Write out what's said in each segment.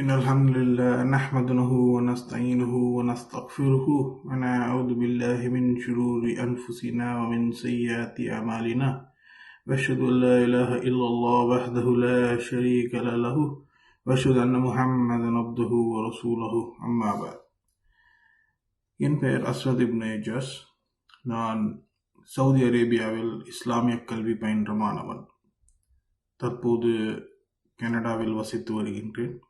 إن الحمد لله نحمده ونستعينه ونستغفره ونعوذ بالله من شرور أنفسنا ومن سيئات أعمالنا. وأشهد أن لا إله إلا الله وحده لا شريك له. وأشهد أن محمدا عبده ورسوله. أما بعد. என் பெயர் அஸ்வத் இப்னு ஜஸ் நான் சவுதி அரேபியாவில் இஸ்லாமிய கல்வி பயின்ற மாணவன். தற்போது கனடாவில் வசித்து வருகின்றேன்.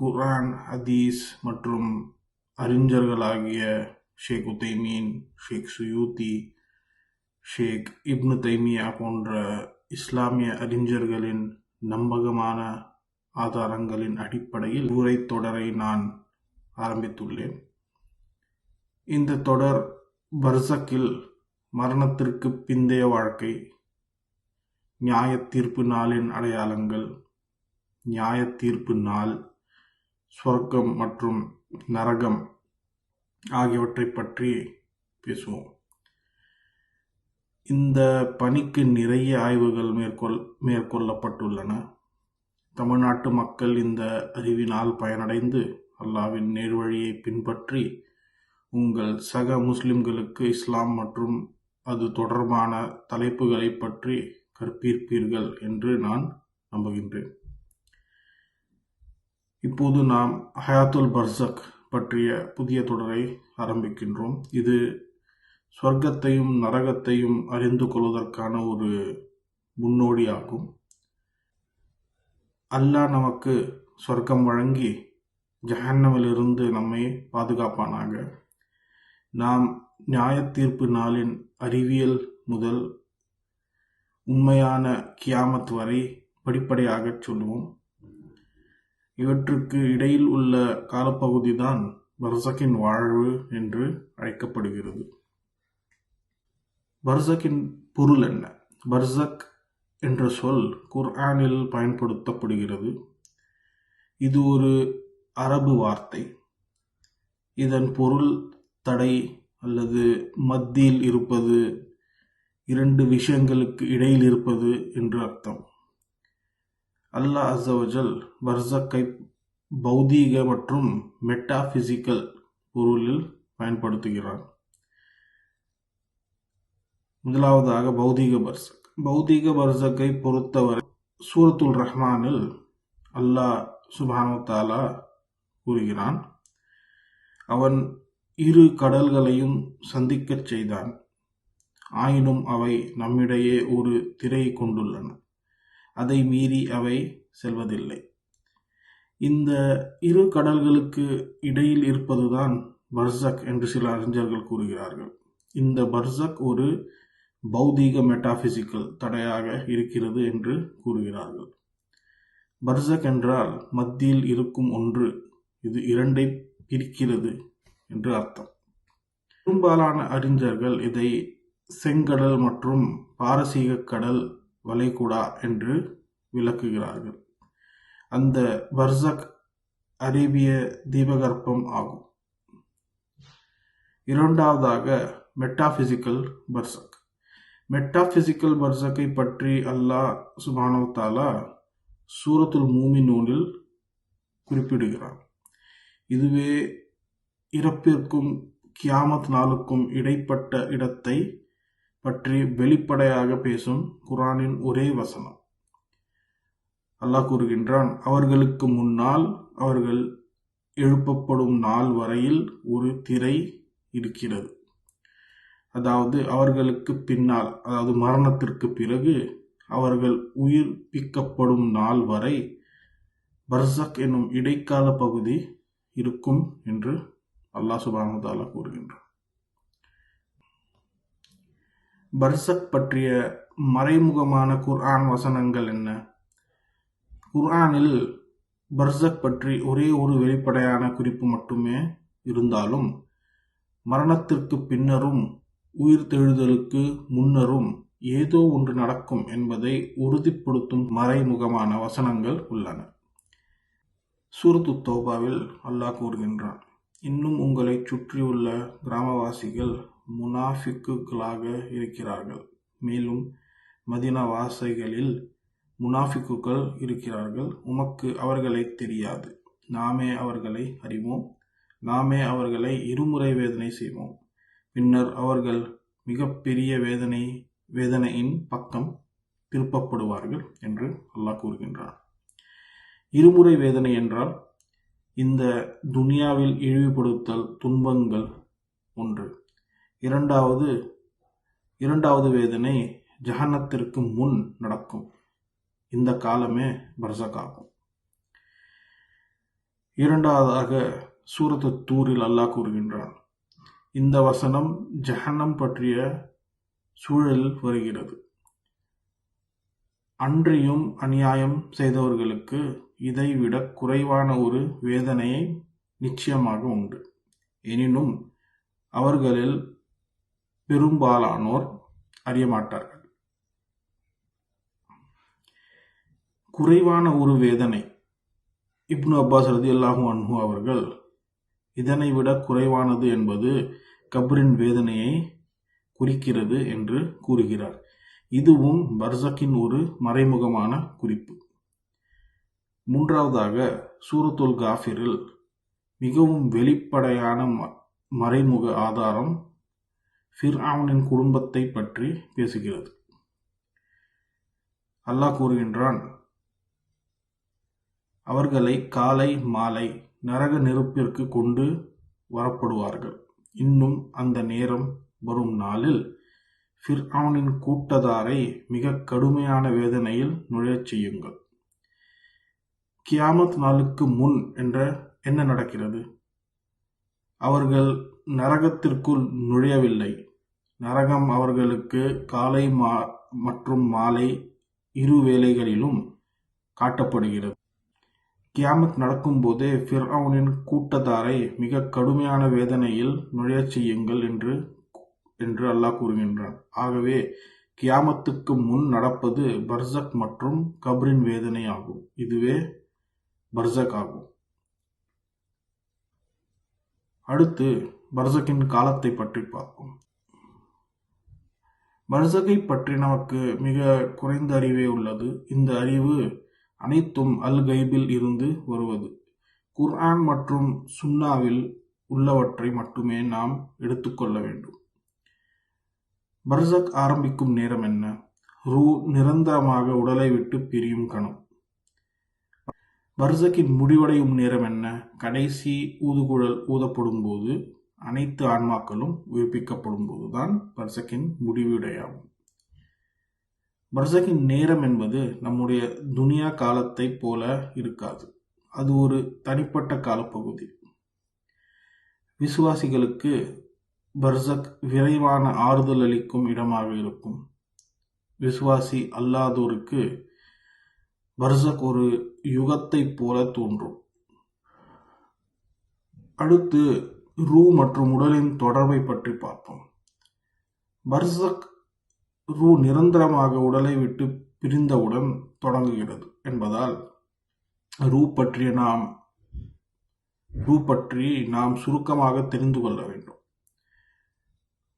குரான் ஹதீஸ் மற்றும் அறிஞர்களாகிய ஷேக் உத்தைமீன் ஷேக் சுயூத்தி ஷேக் இப்னு தைமியா போன்ற இஸ்லாமிய அறிஞர்களின் நம்பகமான ஆதாரங்களின் அடிப்படையில் உரை தொடரை நான் ஆரம்பித்துள்ளேன். இந்த தொடர் பர்சக்கில் மரணத்திற்கு பிந்தைய வாழ்க்கை நியாய தீர்ப்பு நாளின் அடையாளங்கள் நியாய தீர்ப்பு நாள் சொர்க்கம் மற்றும் நரகம் ஆகியவற்றை பற்றி பேசுவோம். இந்த பணிக்கு நிறைய ஆய்வுகள் மேற்கொள் மேற்கொள்ளப்பட்டுள்ளன. தமிழ்நாட்டு மக்கள் இந்த அறிவினால் பயனடைந்து அல்லாவின் நேர்வழியை பின்பற்றி உங்கள் சக முஸ்லிம்களுக்கு இஸ்லாம் மற்றும் அது தொடர்பான தலைப்புகளை பற்றி கற்பிப்பீர்கள் என்று நான் நம்புகின்றேன். இப்போது நாம் ஹயாத்துல் பர்சக் பற்றிய புதிய தொடரை ஆரம்பிக்கின்றோம். இது சொர்க்கத்தையும் நரகத்தையும் அறிந்து கொள்வதற்கான ஒரு முன்னோடியாகும் அல்லாஹ் நமக்கு சொர்க்கம் வழங்கி ஜஹன்னமிலிருந்து நம்மை பாதுகாப்பானாக. நாம் நியாய தீர்ப்பு நாளின் அறிவியல் முதல் உண்மையான கியாமத் வரை படிப்படையாகச் சொல்லுவோம். இவற்றுக்கு இடையில் உள்ள காலப்பகுதி தான் பர்சக்கின் வாழ்வு என்று அழைக்கப்படுகிறது. பர்சக்கின் பொருள் என்ன? பர்சக் என்ற சொல் குர்ஆனில் பயன்படுத்தப்படுகிறது. இது ஒரு அரபு வார்த்தை. இதன் பொருள் தடை அல்லது மத்தியில் இருப்பது இரண்டு விஷயங்களுக்கு இடையில் இருப்பது என்று அர்த்தம். அல்லாஹ் அசவஜல் பர்சக்கை பௌதீக மற்றும் மெட்டாபிசிக்கல் பொருளில் பயன்படுத்துகிறார். முதலாவதாக பௌதீக பர்சக் பௌதீக பர்சக்கை பொறுத்தவரை சூரத்துல் ரஹ்மானில் அல்லாஹ் சுபானு தாலா கூறுகிறான். அவன் இரு கடல்களையும் சந்திக்கச் செய்தான். ஆயினும் அவை நம்மிடையே ஒரு திரை கொண்டுள்ளன. அதை மீறி அவை செல்வதில்லை. இந்த இரு கடல்களுக்கு இடையில் இருப்பதுதான் பர்சக் என்று சில அறிஞர்கள் கூறுகிறார்கள். இந்த பர்சக் ஒரு பௌதீக மெட்டாபிசிக்கல் தடையாக இருக்கிறது என்று கூறுகிறார்கள். பர்சக் என்றால் மத்தியில் இருக்கும் ஒன்று இது இரண்டை பிரிக்கிறது என்று அர்த்தம். பெரும்பாலான அறிஞர்கள் இதை செங்கடல் மற்றும் பாரசீக கடல் வளைகுடா என்று விளக்குகிறார்கள். அந்த பர்சக் அரேபிய தீபகற்பம் ஆகும். இரண்டாவதாக மெட்டாபிசிக்கல் பர்சக். மெட்டாபிசிக்கல் பர்சக்கை பற்றி அல்லாஹ் சுபானவத்தாலா சூரத்துல் மூமி நூலில் குறிப்பிடுகிறார் இதுவே இறப்பிற்கும் கியாமத் நாளுக்கும் இடைப்பட்ட இடத்தை பற்றி வெளிப்படையாக பேசும் குரானின் ஒரே வசனம். அல்லாஹ் கூறுகின்றான் அவர்களுக்கு முன்னால் அவர்கள் எழுப்பப்படும் நாள் வரையில் ஒரு திரை இருக்கிறது. அதாவது அவர்களுக்கு பின்னால் அதாவது மரணத்திற்கு பிறகு அவர்கள் உயிர்ப்பிக்கப்படும் நாள் வரை பர்சக் என்னும் இடைக்கால பகுதி இருக்கும் என்று அல்லாஹ் சுபானுதாலா கூறுகின்றார் பர்சக் பற்றிய மறைமுகமான குர்ஆன் வசனங்கள் என்ன? குர்ஆனில் பர்சக் பற்றி ஒரே ஒரு வெளிப்படையான குறிப்பு மட்டுமே இருந்தாலும் மரணத்திற்கு பின்னரும் உயிர் தெழுதலுக்கு முன்னரும் ஏதோ ஒன்று நடக்கும் என்பதை உறுதிப்படுத்தும் மறைமுகமான வசனங்கள் உள்ளன. சூரத்து தோபாவில் அல்லாஹ் கூறுகின்றான் இன்னும் உங்களை சுற்றியுள்ள கிராமவாசிகள் முனாஃபிக்குகளாக இருக்கிறார்கள். மேலும் மதினா வாசைகளில் முனாஃபிக்குகள் இருக்கிறார்கள். உமக்கு அவர்களை தெரியாது. நாமே அவர்களை அறிவோம். நாமே அவர்களை இருமுறை வேதனை செய்வோம். பின்னர் அவர்கள் மிகப்பெரிய வேதனை வேதனையின் பக்கம் திருப்பப்படுவார்கள் என்று அல்லாஹ் கூறுகின்றார் இருமுறை வேதனை என்றால் இந்த துனியாவில் இழிவுபடுத்தல் துன்பங்கள் ஒன்று. இரண்டாவது இரண்டாவது வேதனை ஜஹனத்திற்கு முன் நடக்கும். இந்த காலமே பர்சகாகும் இரண்டாவதாக சூரத்து தூரில் அல்லாஹ் கூறுகின்றான் இந்த வசனம் ஜஹனம் பற்றிய சூழலில் வருகிறது. அன்றியும் அநியாயம் செய்தவர்களுக்கு இதைவிட குறைவான ஒரு வேதனையை நிச்சயமாக உண்டு. எனினும் அவர்களில் பெரும்பாலானோர் அறியமாட்டார்கள் குறைவான ஒரு வேதனை இப்னு அப்பாஸ் ரதி அல்லாஹு அன்ஹு அவர்கள் இதனை விட குறைவானது என்பது கப்ரின் வேதனையை குறிக்கிறது என்று கூறுகிறார். இதுவும் பர்சக்கின் ஒரு மறைமுகமான குறிப்பு. மூன்றாவதாக சூரத்துல் காஃபிரில் மிகவும் வெளிப்படையான மறைமுக ஆதாரம் ஃபிர்ஆவனின் குடும்பத்தை பற்றி பேசுகிறது. அல்லாஹ் கூறுகின்றான் அவர்களை காலை மாலை நரக நெருப்பிற்கு கொண்டு வரப்படுவார்கள். இன்னும் அந்த நேரம் வரும் நாளில் ஃபிர்ஆனின் கூட்டதாரை மிக கடுமையான வேதனையில் நுழையச் செய்யுங்கள். கியாமத் நாளுக்கு முன் என்ற என்ன நடக்கிறது? அவர்கள் நரகத்திற்குள் நுழையவில்லை. நரகம் அவர்களுக்கு காலை மா மற்றும் மாலை இரு வேளைகளிலும் காட்டப்படுகிறது. கியாமத் நடக்கும்போதே ஃபிர்அவுனின் கூட்டத்தாரை மிக கடுமையான வேதனையில் நுழையச் செய்யுங்கள் என்று என்று அல்லாஹ் கூறுகின்றான். ஆகவே கியாமத்துக்கு முன் நடப்பது பர்சக் மற்றும் கப்ரின் வேதனை ஆகும் இதுவே பர்சக் ஆகும். அடுத்து பர்சக்கின் காலத்தை பற்றி பார்ப்போம். பர்சகை பற்றி நமக்கு மிக குறைந்த அறிவே உள்ளது. இந்த அறிவு அனைத்தும் அல் கைபில் இருந்து வருவது. குர்ஆன் மற்றும் சுன்னாவில் உள்ளவற்றை மட்டுமே நாம் எடுத்துக்கொள்ள வேண்டும். பர்சக் ஆரம்பிக்கும் நேரம் என்ன? ரூ நிரந்தரமாக உடலை விட்டு பிரியும் கணம். பர்சக்கின் முடிவடையும் நேரம் என்ன? கடைசி ஊதுகுழல் ஊதப்படும் போது அனைத்து ஆன்மாக்களும் உயிர்ப்பிக்கப்படும் போதுதான் பர்சக்கின் முடிவுடையாகும். பர்சக்கின் நேரம் என்பது நம்முடைய துனியா காலத்தை போல இருக்காது. அது ஒரு தனிப்பட்ட காலப்பகுதி. விசுவாசிகளுக்கு பர்சக் விரைவான ஆறுதல் அளிக்கும் இடமாக இருக்கும். விசுவாசி அல்லாதோருக்கு பர்சக் ஒரு யுகத்தை போல தோன்றும். அடுத்து ரூ மற்றும் உடலின் தொடர்பை பற்றி பார்ப்போம். பர்சக் ரூ நிரந்தரமாக உடலை விட்டு பிரிந்தவுடன் தொடங்குகிறது என்பதால் ரூ பற்றிய நாம் ரூ பற்றி நாம் சுருக்கமாக தெரிந்து கொள்ள வேண்டும்.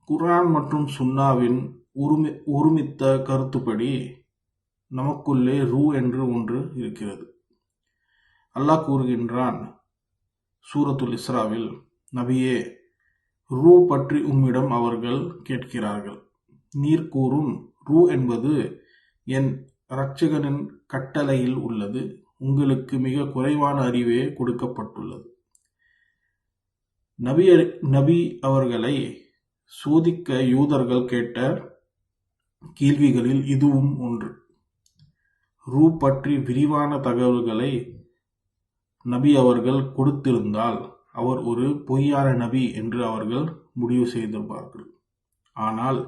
குரான் மற்றும் சுன்னாவின் ஒருமி ஒருமித்த கருத்துப்படி நமக்குள்ளே ரூ என்று ஒன்று இருக்கிறது. அல்லாஹ் கூறுகின்றான் சூரத்துல் இஸ்ராவில் நபியே ரூ பற்றி உம்மிடம் அவர்கள் கேட்கிறார்கள். நீர் கூறும் ரூ என்பது என் இரட்சகனின் கட்டளையில் உள்ளது உங்களுக்கு மிக குறைவான அறிவே கொடுக்கப்பட்டுள்ளது. நபி நபி அவர்களை சோதிக்க யூதர்கள் கேட்ட கேள்விகளில் இதுவும் ஒன்று. ரூ பற்றி விரிவான தகவல்களை நபி அவர்கள் கொடுத்திருந்தால் அவர் ஒரு பொய்யான நபி என்று அவர்கள் முடிவு செய்திருப்பார்கள். ஆனால்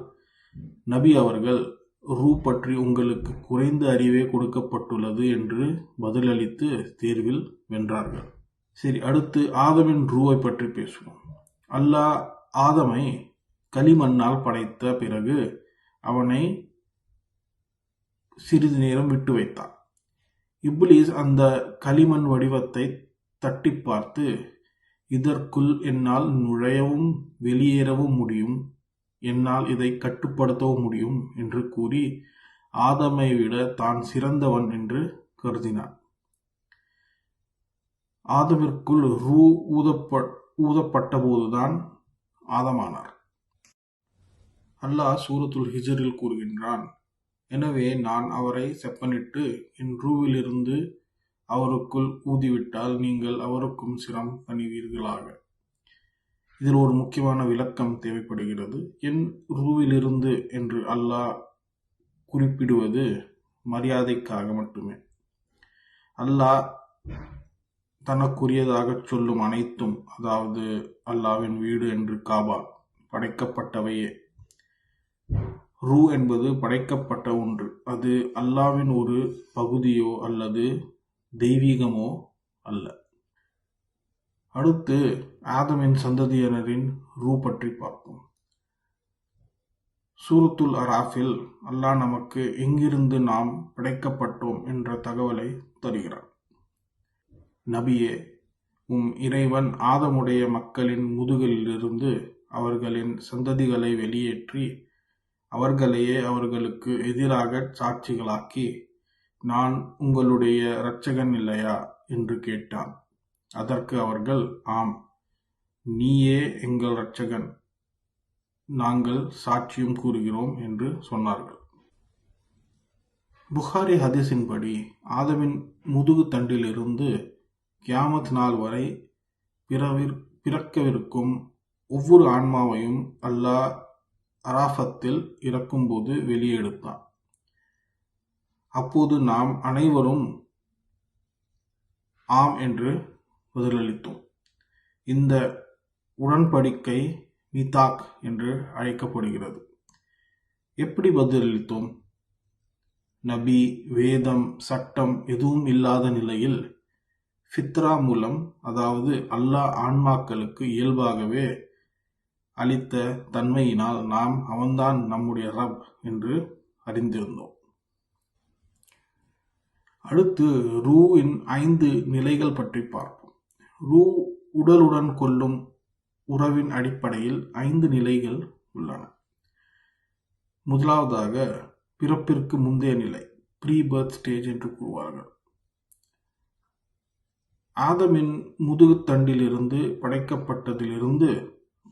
நபி அவர்கள் ரூ பற்றி உங்களுக்கு குறைந்த அறிவே கொடுக்கப்பட்டுள்ளது என்று பதிலளித்து தேர்வில் வென்றார்கள். சரி அடுத்து ஆதமின் ரூவை பற்றி பேசுவோம். அல்லாஹ் ஆதமை களிமண்ணால் படைத்த பிறகு அவனை சிறிது நேரம் விட்டு வைத்தான். இப்லீஸ் அந்த களிமண் வடிவத்தை தட்டி பார்த்து இதற்குள் என்னால் நுழையவும் வெளியேறவும் முடியும். என்னால் இதை கட்டுப்படுத்தவும் முடியும் என்று கூறி ஆதமை விட தான் சிறந்தவன் என்று கருதினான் ஆதமிற்குள் ரூ ஊதப்ப ஊதப்பட்டபோதுதான் ஆதமானார். அல்லாஹ் சூரத்துல் ஹிஜரில் கூறுகின்றான் எனவே நான் அவரை செப்பனிட்டு என் ரூவிலிருந்து அவருக்குள் ஊதிவிட்டால் நீங்கள் அவருக்கும் சிரம் பணிவீர்களாக. இதில் ஒரு முக்கியமான விளக்கம் தேவைப்படுகிறது. என் ரூவிலிருந்து என்று அல்லாஹ் குறிப்பிடுவது மரியாதைக்காக மட்டுமே. அல்லாஹ் தனக்குரியதாக சொல்லும் அனைத்தும் அதாவது அல்லாவின் வீடு என்று காபா படைக்கப்பட்டவையே. ரூ என்பது படைக்கப்பட்ட ஒன்று. அது அல்லாவின் ஒரு பகுதியோ அல்லது தெய்வீகமோ அல்ல. அடுத்து ஆதமின் சந்ததியினரின் ரூ பற்றி பார்ப்போம். சூரத்துல் அராஃபில் அல்லாஹ் நமக்கு எங்கிருந்து நாம் படைக்கப்பட்டோம் என்ற தகவலை தருகிறார் நபியே உம் இறைவன் ஆதமுடைய மக்களின் முதுகிலிருந்து அவர்களின் சந்ததிகளை வெளியேற்றி அவர்களையே அவர்களுக்கு எதிராக சாட்சிகளாக்கி நான் உங்களுடைய இரட்சகன் இல்லையா? என்று கேட்டான். அதற்கு அவர்கள் ஆம் நீயே எங்கள் இரட்சகன். நாங்கள் சாட்சியும் கூறுகிறோம் என்று சொன்னார்கள். புகாரி ஹதீஸின்படி ஆதமின் முதுகு தண்டிலிருந்து கியாமத் நாள் வரை பிறவிற் பிறக்கவிருக்கும் ஒவ்வொரு ஆன்மாவையும் அல்லாஹ் அராஃபத்தில் இறக்கும்போது வெளியே எடுத்தான் அப்போது நாம் அனைவரும் ஆம் என்று பதிலளித்தோம். இந்த உடன்படிக்கை மிதாக் என்று அழைக்கப்படுகிறது. எப்படி பதிலளித்தோம்? நபி வேதம் சட்டம் எதுவும் இல்லாத நிலையில் ஃபித்ரா மூலம் அதாவது அல்லாஹ் ஆன்மாக்களுக்கு இயல்பாகவே அளித்த தன்மையினால் நாம் அவன்தான் நம்முடைய ரப் என்று அறிந்திருந்தோம். அடுத்து ரூவின் ஐந்து நிலைகள் பற்றி பார்ப்போம். ரூ உடலுடன் கொள்ளும் உறவின் அடிப்படையில் ஐந்து நிலைகள் உள்ளன. முதலாவதாக பிறப்பிற்கு முந்தைய நிலை ப்ரீ பர்த் ஸ்டேஜ் என்று கூறுவார்கள். ஆதமின் முதுகுத்தண்டிலிருந்து படைக்கப்பட்டதிலிருந்து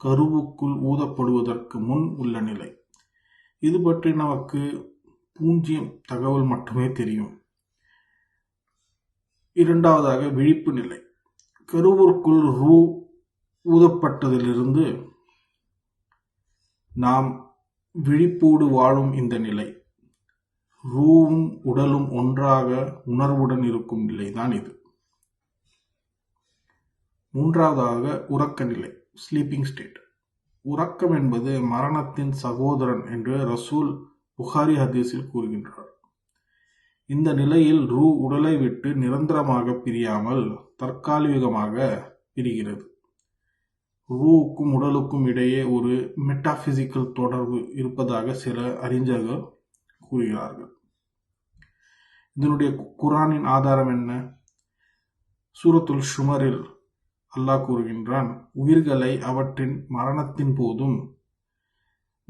கருவுக்குள் ஊதப்படுவதற்கு முன் உள்ள நிலை. இது பற்றி நமக்கு பூஞ்சியம் தகவல் மட்டுமே தெரியும். இரண்டாவதாக விழிப்பு நிலை. கருவிற்குள் ரூ ஊதப்பட்டதிலிருந்து நாம் விழிப்போடு வாழும் இந்த நிலை. ரூவும் உடலும் ஒன்றாக உணர்வுடன் இருக்கும் நிலைதான் இது. மூன்றாவதாக உறக்க நிலை. ஸ்லீப்பிங் ஸ்டேட் உறக்கம் என்பது மரணத்தின் சகோதரன் என்று ரசூல் புகாரி ஹதீஸில் கூறுகின்றார். இந்த நிலையில் ரூ உடலை விட்டு நிரந்தரமாக பிரியாமல் தற்காலிகமாக பிரிகிறது. ரூவுக்கும் உடலுக்கும் இடையே ஒரு மெட்டாபிசிக்கல் தொடர்பு இருப்பதாக சில அறிஞர்கள் கூறுகிறார்கள். இதனுடைய குரானின் ஆதாரம் என்ன? சூரத்துல் ஷுமரில் அல்லாஹ் கூறுகின்றான் உயிர்களை அவற்றின் மரணத்தின் போதும்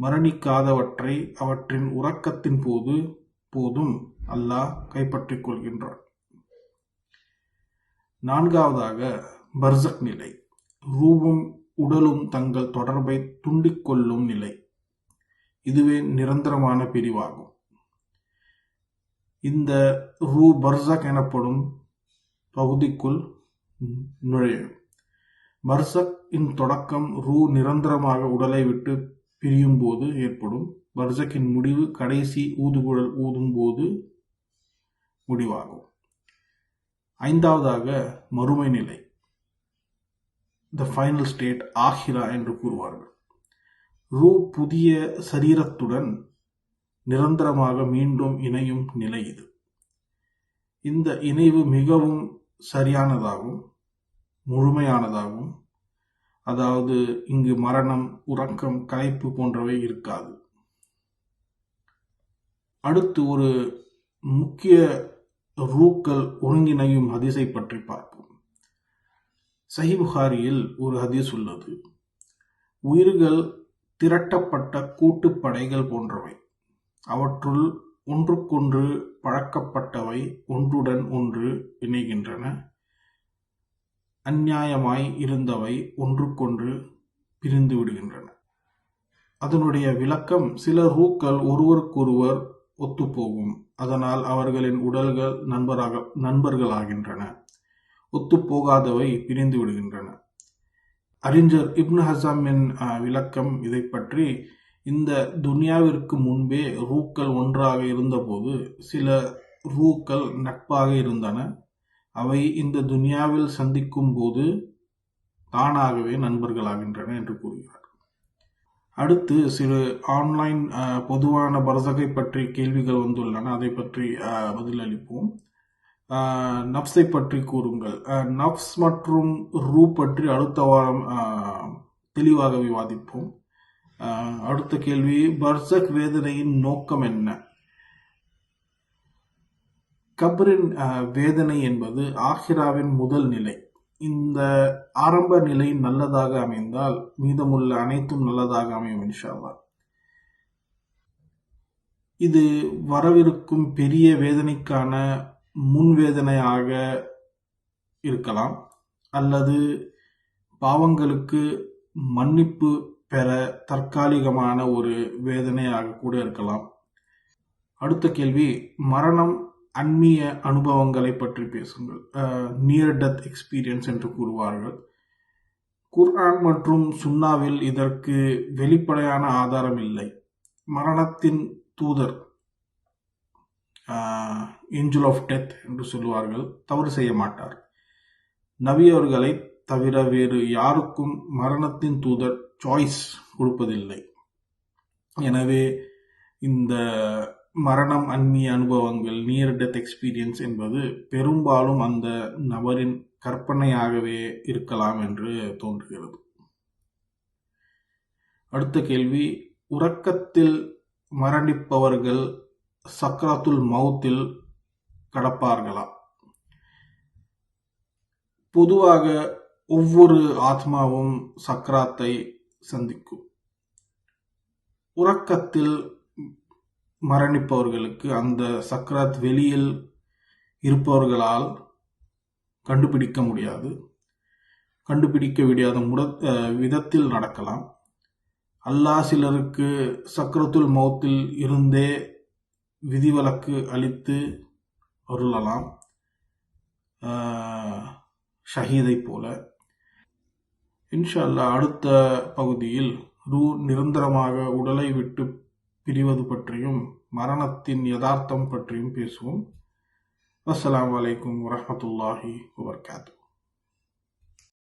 மரணிக்காதவற்றை அவற்றின் உறக்கத்தின் போது போதும் அல்லாஹ் கைப்பற்றிக் கொள்கின்றான். நான்காவதாக பர்சக் நிலை. ரூவும் உடலும் தங்கள் தொடர்பை துண்டிக்கொள்ளும் நிலை. இதுவே நிரந்தரமான பிரிவாகும். இந்த ரூ பர்சக் எனப்படும் பகுதிக்குள் நுழையும். பர்சக் இன் தொடக்கம் ரூ நிரந்தரமாக உடலை விட்டு பிரியும் போது ஏற்படும். பர்சக்கின் முடிவு கடைசி ஊதுகுழல் ஊதும் போது முடிவாகும். ஐந்தாவதாக மறுமை நிலை. த ஃபைனல் ஸ்டேட் ஆஹிரா என்று கூறுவார்கள். ரூ புதிய சரீரத்துடன் நிரந்தரமாக மீண்டும் இணையும் நிலை இது. இந்த இணைவு மிகவும் சரியானதாகும். முழுமையானதாகும் அதாவது இங்கு மரணம் உறக்கம் கலைப்பு போன்றவை இருக்காது. அடுத்து ஒரு முக்கிய ரூக்கள் ஒருங்கிணையும் ஹதீஸை பற்றி பார்ப்போம். சஹிபுகாரியில் ஒரு ஹதீஸ் உள்ளது. உயிர்கள் திரட்டப்பட்ட கூட்டுப்படைகள் போன்றவை. அவற்றுள் ஒன்றுக்கொன்று பழக்கப்பட்டவை ஒன்றுடன் ஒன்று இணைகின்றன. அந்நியாயமாய் இருந்தவை ஒன்றுக்கொன்று பிரிந்து விடுகின்றன. அதனுடைய விளக்கம் சில ரூக்கள் ஒருவருக்கொருவர் ஒத்துப்போகும். அதனால் அவர்களின் உடல்கள் நண்பராக நண்பர்களாகின்றன. ஒத்துப்போகாதவை பிரிந்து விடுகின்றன. அறிஞர் இப்னு ஹசாமின் விளக்கம் இதை பற்றி இந்த துனியாவிற்கு முன்பே ரூக்கள் ஒன்றாக இருந்தபோது சில ரூக்கள் நட்பாக இருந்தன. அவை இந்த துனியாவில் சந்திக்கும் போது தானாகவே நண்பர்களாகின்றன என்று கூறுகிறார். அடுத்து சில ஆன்லைன் பொதுவான பரசகை பற்றி கேள்விகள் வந்துள்ளன. அதை பற்றி பதிலளிப்போம். நப்ஸை பற்றி கூறுங்கள். நப்ஸ் மற்றும் ரூ பற்றி அடுத்த வாரம் தெளிவாக விவாதிப்போம். அடுத்த கேள்வி பர்சக் வேதனையின் நோக்கம் என்ன? கபரின் வேதனை என்பது ஆஹிராவின் முதல் நிலை. இந்த ஆரம்ப நிலை நல்லதாக அமைந்தால் மீதமுள்ள அனைத்தும் நல்லதாக அமையும் இன்ஷா இது வரவிருக்கும் பெரிய வேதனைக்கான முன்வேதனையாக இருக்கலாம். அல்லது பாவங்களுக்கு மன்னிப்பு பெற தற்காலிகமான ஒரு வேதனையாக கூட இருக்கலாம். அடுத்த கேள்வி மரணம் அந்நிய அனுபவங்களை பற்றி பேசுங்கள். நியர் டெத் எக்ஸ்பீரியன்ஸ் என்று கூறுவார்கள். குர்ஆன் மற்றும் சுன்னாவில் இதற்கு வெளிப்படையான ஆதாரம் இல்லை. மரணத்தின் தூதர் ஏஞ்சல் ஆஃப் டெத் என்று சொல்லுவார்கள் தவறு செய்ய மாட்டார். நவியவர்களை தவிர வேறு யாருக்கும் மரணத்தின் தூதர் சாய்ஸ் கொடுப்பதில்லை. எனவே இந்த மரணம் அண்மிய அனுபவங்கள் நியர் டெத் எக்ஸ்பீரியன்ஸ் என்பது பெரும்பாலும் அந்த நபரின் கற்பனையாகவே இருக்கலாம் என்று தோன்றுகிறது. அடுத்த கேள்வி உறக்கத்தில் மரணிப்பவர்கள் சக்ராத்துல் மவுத்தில் கடப்பார்களா? பொதுவாக ஒவ்வொரு ஆத்மாவும் சக்ராத்தை சந்திக்கும். உறக்கத்தில் மரணிப்பவர்களுக்கு அந்த சக்ராத் வெளியில் இருப்பவர்களால் கண்டுபிடிக்க முடியாது. கண்டுபிடிக்க முடியாத முட விதத்தில் நடக்கலாம். அல்லாஹ் சிலருக்கு சக்ரத்துல் மௌத்தில் இருந்தே விதிவிலக்கு அளித்து அருளலாம். ஷஹீதை போல. இன்ஷா அல்லா அடுத்த பகுதியில் ரூ நிரந்தரமாக உடலை விட்டு பிரிவது பற்றியும் மரணத்தின் யதார்த்தம் பற்றியும் பேசுவோம். அஸ்லாம் வலைக்கம் வரமத்துல்லாஹி வபரகாத்துஹு